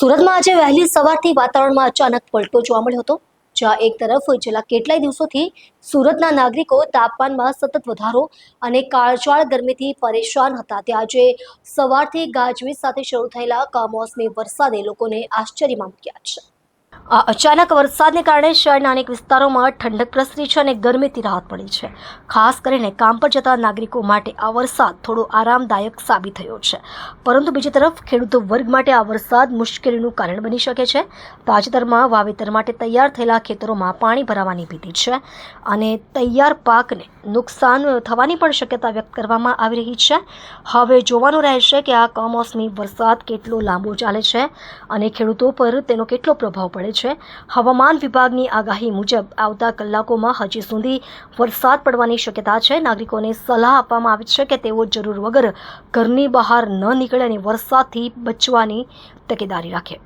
સુરતમાં આજે વહેલી સવારથી વાતાવરણમાં અચાનક પલટો જોવા મળ્યો હતો, જ્યાં એક તરફ છેલ્લા કેટલાય દિવસોથી સુરતના નાગરિકો તાપમાનમાં સતત વધારો અને કાળઝાળ ગરમીથી પરેશાન હતા. ત્યાં આજે સવારથી ગાજવીજ સાથે શરૂ થયેલા કમોસમી વરસાદે લોકોને આશ્ચર્યમાં મૂક્યા છે. આ અચાનક વરસાદને કારણે શહેરના અનેક વિસ્તારોમાં ઠંડક પ્રસરી છે અને ગરમીથી રાહત મળી છે. ખાસ કરીને કામ પર જતા નાગરિકો માટે આ વરસાદ થોડો આરામદાયક સાબિત થયો છે. પરંતુ બીજી તરફ ખેડૂતો વર્ગ માટે આ વરસાદ મુશ્કેલીનું કારણ બની શકે છે. તાજેતરમાં વાવેતર માટે તૈયાર થયેલા ખેતરોમાં પાણી ભરાવાની ભીતિ છે અને તૈયાર પાકને નુકસાન થવાની પણ શક્યતા વ્યક્ત કરવામાં આવી રહી છે. હવે જોવાનું રહેશે કે આ કમોસમી વરસાદ કેટલો લાંબો ચાલે છે અને ખેડૂતો પર તેનો કેટલો પ્રભાવ પડે છે. હવામાન વિભાગની આગાહી મુજબ આવતા કલાકોમાં હજી સુધી વરસાદ પડવાની શક્યતા છે. નાગરિકોને સલાહ આપવામાં આવી છે કે તેઓ જરૂર વગર ઘરની બહાર ન નીકળે અને વરસાદથી બચવાની તકેદારી રાખે.